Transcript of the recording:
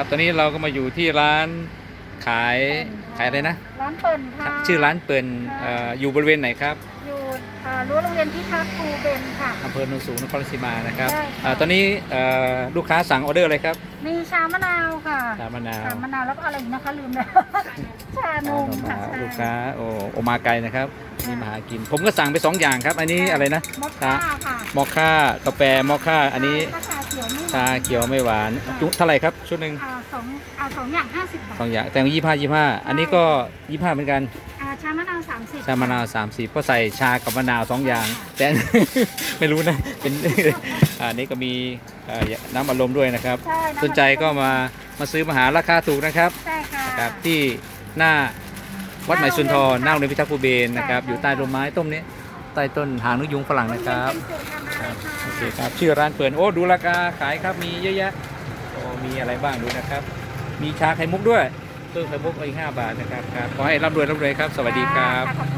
ครับตอนนี้เราก็มาอยู่ที่ร้านขายขายอะไรนะ ร้านเปิ่นค่ะ ชื่อร้านเปิลเอ่ออยู่บริเวณไหนครับ อยู่อ่า รั้วโรงเรียนพิทักษ์ครูเบนค่ะ อำเภอโนนสูงนครราชสีมานะครับใช่ค่ะเอ่อตอนนี้เอ่อลูกค้าสั่งออเดอร์อะไรครับมีชามะนาวค่ะชามะนาวชามะนาวแล้วก็อะไรอีกนะคะลืมแล้วชานมค่ะอ่าใช่ลูกค้าโอ้โอมาไกลนะครับนี่มาหากิน ผมก็สั่งไปสองอย่างครับ อันนี้อะไรนะ มอคค่าค่ะมอคค่ากาแฟมอคค่าอันนี้ถ้าชาเขียวไม่ชาเขียวไม่หวานจุเท่าไหร่ครับชุดหนึ่งอ่าสองอ่าสองอย่างห้าสิบบาทสองอย่างแต่ยี่ห้ายี่ห้าอันนี้ก็ยี่ห้าเหมือนกันอ่าชามะนาวสามสิบชามะนาวสามสิบก็ใส่ชากับมะนาวสองอย่าง แต่ ไม่รู้นะ เป็นอันนี้ก็มีเอ่อน้ำอารมณ์ด้วยนะครับ ใช่ะสนใจก็มามาซื้อมาหาราคาถูกนะครับใช่ค่ะ ครับที่หน้าวัดใหม่สุนทรหน้าโรงเรียนพิทักษ์ภูเบศรนะครับใช่อยู่ใต้ร่มไม้ต้นนี้ใต้ต้นหางนกยุงฝรั่งนะครับเป็นสูตรทำอะไรค่ะโอเคครับชื่อร้านเปิดโอ้ดูราคาขายครับมีเยอะแยะโอ้มีอะไรบ้างดูนะครับ มีชาไข่มุกด้วย เพิ่มไข่มุกอีกห้าบาทนะครับครับขอให้ร่ำรวยร่ำรวยครับ สวัสดีครับ ขอบคุณ